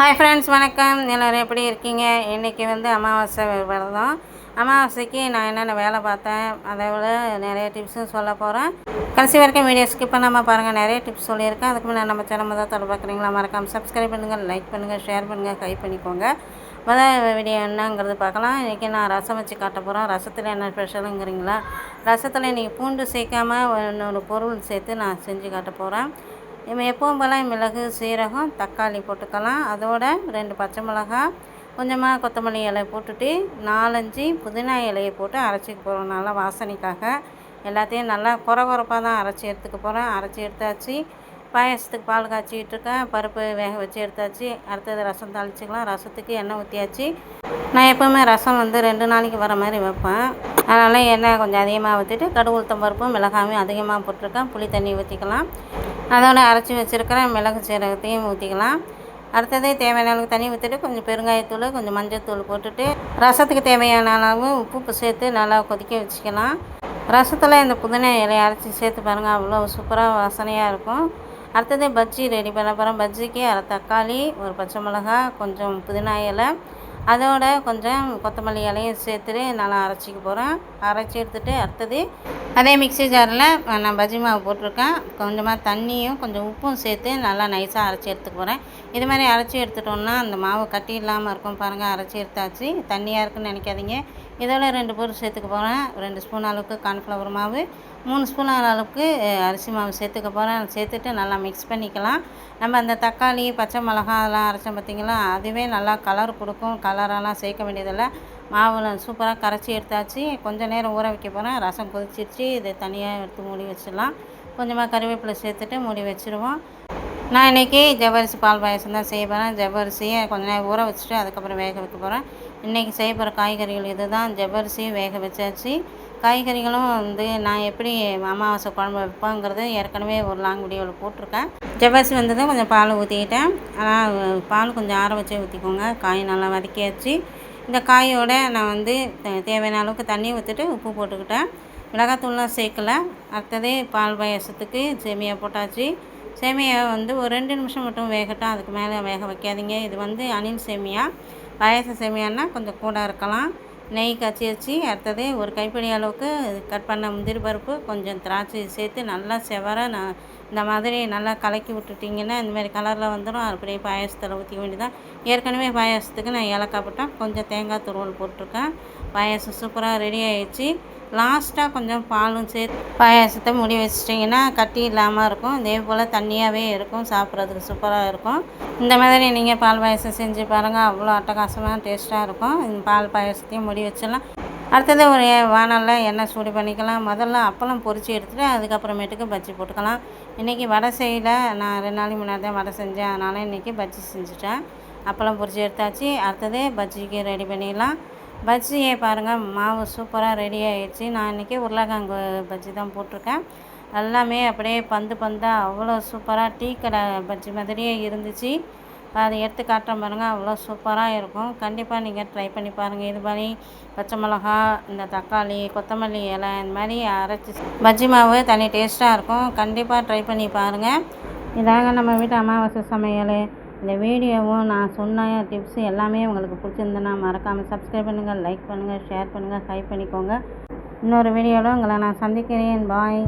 Hi friends வணக்கம். எல்லோரும் எப்படி இருக்கீங்க? இன்றைக்கி வந்து அமாவாசை விரதம். அமாவாசைக்கு நான் என்னென்ன வேலை பார்த்தேன் அதை விட நிறைய டிப்ஸும் சொல்ல போகிறேன் கடைசி வரைக்கும் வீடியோ ஸ்கிப் பண்ணாமல் பாருங்கள் நிறைய டிப்ஸ் சொல்லியிருக்கேன். அதுக்கு முன்னாடி நம்ம சேனல் தான் தொடர்பு பார்க்குறீங்களா மறக்காமல் சப்ஸ்கிரைப் பண்ணுங்கள் லைக் பண்ணுங்கள் ஷேர் பண்ணுங்கள் கை பண்ணிக்கோங்க. முதல் வீடியோ என்னங்கிறது பார்க்கலாம். இன்றைக்கி நான் ரசம் வச்சு காட்ட போகிறோம் ரசத்தில் என்ன ஸ்பெஷலுங்கிறீங்களா ரசத்தில் இன்றைக்கி பூண்டு சேர்க்காமல் இன்னொரு பொருள் சேர்த்து நான் செஞ்சு காட்ட போகிறேன் நம்ம எப்பவும் போல் மிளகு சீரகம் தக்காளி போட்டுக்கலாம். அதோட ரெண்டு பச்சை மிளகா கொஞ்சமாக கொத்தமல்லி இலை போட்டுட்டு நாலஞ்சு புதினா இலையை போட்டு அரைச்சிக்க போகிறோம் நல்லா வாசனைக்காக. எல்லாத்தையும் நல்லா குறை குறைப்பாக தான் அரைச்சி எடுத்துக்க போகிறேன் அரைச்சி எடுத்தாச்சு. பாயசத்துக்கு பால் காய்ச்சிக்கிட்டு இருக்கேன். பருப்பு வேக வச்சு எடுத்தாச்சு. அடுத்தது ரசம் தாளிச்சிக்கலாம். ரசத்துக்கு எண்ணெய் ஊற்றியாச்சு நான் எப்போவுமே ரசம் வந்து ரெண்டு நாளைக்கு வர மாதிரி வைப்பேன். அதனால் எண்ணெய் கொஞ்சம் அதிகமாக ஊற்றிட்டு கடுகு உளுத்தம் பருப்பும் மிளகாயும் அதிகமாக போட்டிருக்கேன். புளி தண்ணி ஊற்றிக்கலாம் அதோட அரைச்சி வச்சுருக்கிற மிளகு சீரகத்தையும் ஊற்றிக்கலாம் அடுத்தது தேவையான அளவுக்கு தண்ணி ஊற்றிட்டு கொஞ்சம் பெருங்காயத்தூள் கொஞ்சம் மஞ்சள் போட்டுட்டு ரசத்துக்கு தேவையான அளவு உப்பு சேர்த்து நல்லா கொதிக்க வச்சுக்கலாம். ரசத்தில் இந்த புதினா இலையை அரைச்சி சேர்த்து பாருங்கள் அவ்வளோ சூப்பராக வாசனையாக இருக்கும். அடுத்தது பஜ்ஜி ரெடி பண்ண போகிறோம் பஜ்ஜிக்கு அரை தக்காளி ஒரு பச்சை மிளகா கொஞ்சம் புதினா இலை அதோட கொஞ்சம் கொத்தமல்லி இலையும் சேர்த்துட்டு நல்லா அரைச்சிக்க போகிறேன் அரைச்சி எடுத்துகிட்டு அடுத்தது அதே மிக்சி ஜாரில் நான் பஜ்ஜி மாவு போட்டிருக்கேன். கொஞ்சமாக தண்ணியும் கொஞ்சம் உப்பும் சேர்த்து நல்லா நைஸாக அரைச்சி எடுத்துக்க போகிறேன் இது மாதிரி அரைச்சி எடுத்துட்டோம்னா அந்த மாவு கட்டி இல்லாமல் இருக்கும் பாருங்கள் அரைச்சி எடுத்தாச்சு. தண்ணியாக இருக்குன்னு நினைக்காதீங்க. இதோட ரெண்டு பொருள் சேர்த்துக்க போகிறேன் ரெண்டு ஸ்பூன் அளவுக்கு கார்ன்ஃப்ளவர் மாவு மூணு ஸ்பூன் அளவுக்கு அரிசி மாவு சேர்த்துக்க போகிறேன் சேர்த்துட்டு நல்லா மிக்ஸ் பண்ணிக்கலாம். நம்ம அந்த தக்காளி பச்சை மிளகா அதெல்லாம் அரைச்சோம் பார்த்திங்களா? அதுவே நல்லா கலர் கொடுக்கும். கலரெல்லாம் சேர்க்க வேண்டியதில்லை. மாவில் சூப்பராக கரைச்சி எடுத்தாச்சு. கொஞ்சம் நேரம் ஊற வைக்க போகிறேன் ரசம் கொதிச்சிருச்சு. இதை தனியாக எடுத்து மூடி வச்சிடலாம். கொஞ்சமாக கருவேப்பிலை சேர்த்துட்டு மூடி வச்சுருவோம். நான் இன்றைக்கி ஜவ்வரிசி பால் பாயசம் தான் செய்ய போகிறேன் ஜவ்வரிசியை கொஞ்சம் நேரம் ஊற வச்சுட்டு அதுக்கப்புறம் வேக வைக்க போகிறேன் இன்றைக்கி செய்ய போகிற காய்கறிகள் இது தான் ஜவ்வரிசி வேக வச்சாச்சு. காய்கறிகளும் வந்து நான் எப்படி அமாவாசை குழம்பு வைப்பேங்கிறது ஏற்கனவே ஒரு லாங் வீடியோவில் போட்டிருக்கேன். ஜவ்வரிசி வந்ததும் கொஞ்சம் பால் ஊற்றிக்கிட்டேன் ஆனால் பால் கொஞ்சம் ஆற வச்சு ஊற்றிக்கோங்க காய் நல்லா வதக்கியாச்சு. இந்த காயோட நான் வந்து தேவையான அளவுக்கு தண்ணி ஊற்றிட்டு உப்பு போட்டுக்கிட்டேன். மிளகாத்தூள்லாம் சேர்க்கல. அடுத்ததே பால் பாயசத்துக்கு சேமியா போட்டாச்சு. சேமியா வந்து ஒரு ரெண்டு நிமிஷம் மட்டும் வேகட்டும். அதுக்கு மேலே வேக வைக்காதீங்க. இது வந்து அணில் சேமியா. பாயச சேமியான்னா கொஞ்சம் கூட இருக்கலாம். நெய் காய்ச்சி வச்சு அடுத்தது ஒரு கைப்பிடி அளவுக்கு கட் பண்ண முந்திரி பருப்பு கொஞ்சம் திராட்சை சேர்த்து நல்லா செவர நான் இந்த மாதிரி நல்லா கலக்கி விட்டுட்டிங்கன்னா இந்தமாரி கலரில் வந்துடும் அப்படியே பாயாசத்தில் ஊற்றிக்க வேண்டியதான் ஏற்கனவே பாயாசத்துக்கு நான் ஏலக்காய் போட்டேன் கொஞ்சம் தேங்காய் துருவல் போட்டிருக்கேன். பாயாசம் சூப்பராக ரெடி ஆகிடுச்சு லாஸ்ட்டாக கொஞ்சம் பாலும் சேர்த்து பாயாசத்தை முடி வச்சிட்டிங்கன்னா கட்டி இல்லாமல் இருக்கும். இதே போல் தண்ணியாகவே இருக்கும். சாப்பிட்றதுக்கு சூப்பராக இருக்கும். இந்த மாதிரி நீங்கள் பால் பாயசம் செஞ்சு பாருங்கள் அவ்வளோ அட்டகாசமாக டேஸ்ட்டாக இருக்கும். இந்த பால் பாயசத்தையும் முடி வச்சிடலாம். அடுத்தது ஒரு வானலில் எண்ணெய் சூடு பண்ணிக்கலாம். முதல்ல அப்பளம் பொறிச்சு எடுத்துகிட்டு அதுக்கப்புறமேட்டுக்கு பஜ்ஜி போட்டுக்கலாம். இன்றைக்கி வடை செய்யல. நான் ரெண்டு நாளைக்கு முன்னாடி தான் வடை செஞ்சேன். அதனால் இன்றைக்கி பஜ்ஜி செஞ்சுட்டேன். அப்பளம் பொறிச்சு எடுத்தாச்சு. அடுத்தது பஜ்ஜிக்கு ரெடி பண்ணிடலாம். பஜ்ஜியை பாருங்கள் மாவு சூப்பராக ரெடி ஆகிடுச்சு நான் இன்றைக்கி உருளைக்கிழங்கு பஜ்ஜி தான் போட்டிருக்கேன். எல்லாமே அப்படியே பந்து பந்தாக அவ்வளோ சூப்பராக டீ கடை பஜ்ஜி மாதிரியே இருந்துச்சு. அதை எடுத்து காட்டுறேன் பாருங்கள் அவ்வளோ சூப்பராக இருக்கும். கண்டிப்பாக நீங்கள் ட்ரை பண்ணி பாருங்கள் இது மாதிரி பச்சை மிளகா இந்த தக்காளி கொத்தமல்லி இலை இந்த மாதிரி அரைச்சி பஜ்ஜி மாவு தனி டேஸ்ட்டாக இருக்கும். கண்டிப்பாக ட்ரை பண்ணி பாருங்கள் இதாங்க நம்ம வீட்டு அமாவாசை சமையல். இந்த வீடியோவும் நான் சொன்ன டிப்ஸ் எல்லாமே உங்களுக்கு பிடிச்சிருந்தேன்னா மறக்காமல் சப்ஸ்கிரைப் பண்ணுங்கள் லைக் பண்ணுங்கள் ஷேர் பண்ணுங்கள் ஹை பண்ணிக்கோங்க. இன்னொரு வீடியோவில் உங்களை நான் சந்திக்கிறேன். பாய்